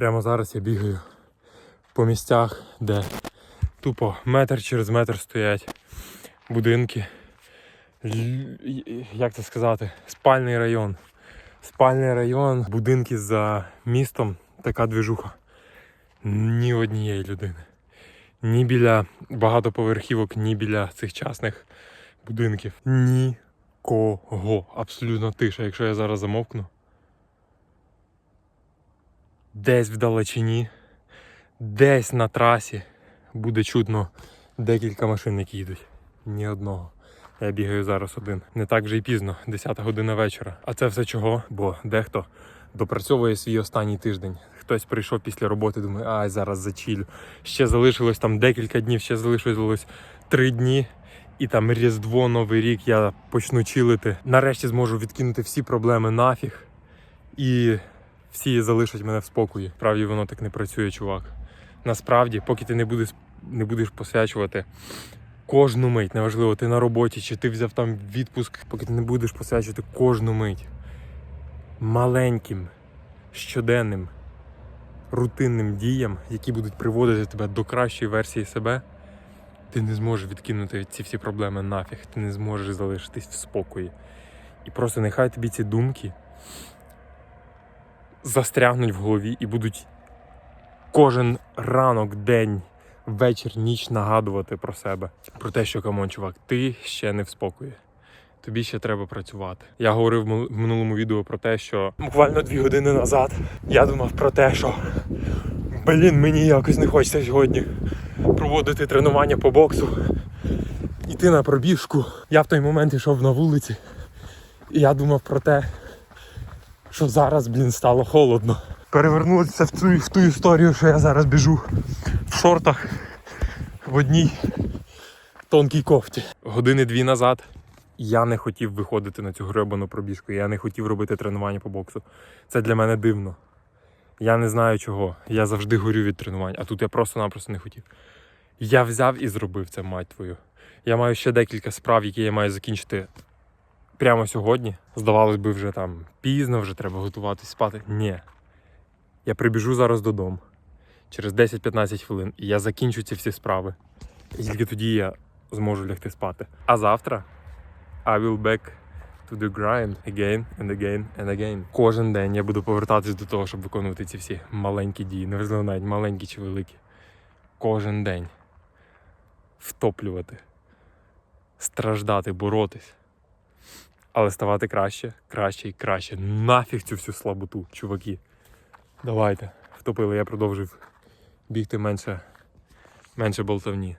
Прямо зараз я бігаю по місцях, де тупо метр через метр стоять будинки. Як це сказати? Спальний район. Спальний район, будинки за містом, така двіжуха. Ні однієї людини. Ні біля багатоповерхівок, ні біля цих частних будинків. Нікого. Абсолютно тиша. Якщо я зараз замовкну. Десь в далечині, десь на трасі буде чутно декілька машин, які їдуть. Ні одного. Я бігаю зараз один. Не так вже й пізно, 10 година вечора. А це все чого? Бо дехто допрацьовує свій останній тиждень. Хтось прийшов після роботи, думає, ай, зараз зачілю. Ще залишилось там декілька днів, ще залишилось три дні. І там Різдво, Новий рік я почну чилити. Нарешті зможу відкинути всі проблеми нафіг. І всі залишать мене в спокої. Справді воно так не працює, чувак. Насправді, поки ти не будеш, не будеш посвячувати кожну мить, неважливо, ти на роботі чи ти взяв там відпуск, поки ти не будеш посвячувати кожну мить маленьким, щоденним, рутинним діям, які будуть приводити тебе до кращої версії себе, ти не зможеш відкинути ці всі проблеми нафіг, ти не зможеш залишитись в спокої. І просто нехай тобі ці думки застрягнуть в голові і будуть кожен ранок, день, вечір, ніч нагадувати про себе. Про те, що камон, чувак, ти ще не в спокої. Тобі ще треба працювати. Я говорив в минулому відео про те, що буквально дві години назад я думав про те, що блін, мені якось не хочеться сьогодні проводити тренування по боксу, іти на пробіжку. Я в той момент йшов на вулиці, і я думав про те, що зараз, блін, стало холодно. Перевернутися в цю в ту історію, що я зараз біжу в шортах в одній тонкій кофті. Години дві назад я не хотів виходити на цю гребану пробіжку. Я не хотів робити тренування по боксу. Це для мене дивно. Я не знаю чого. Я завжди горю від тренувань, а тут я просто-напросто не хотів. Я взяв і зробив це, мать твою. Я маю ще декілька справ, які я маю закінчити прямо сьогодні. Здавалось би, вже там пізно, вже треба готуватись спати. Ні. Я прибіжу зараз додому через 10-15 хвилин, і я закінчу ці всі справи. І тільки тоді я зможу лягти спати. А завтра I will back to the grind again and again and again. Кожен день я буду повертатись до того, щоб виконувати ці всі маленькі дії, неважливо навіть маленькі чи великі. Кожен день втоплювати, страждати, боротись. Але ставати краще, краще і краще. Нафіг цю всю слаботу, чуваки. Давайте. Втопили, я продовжив бігти менше, менше болтовні.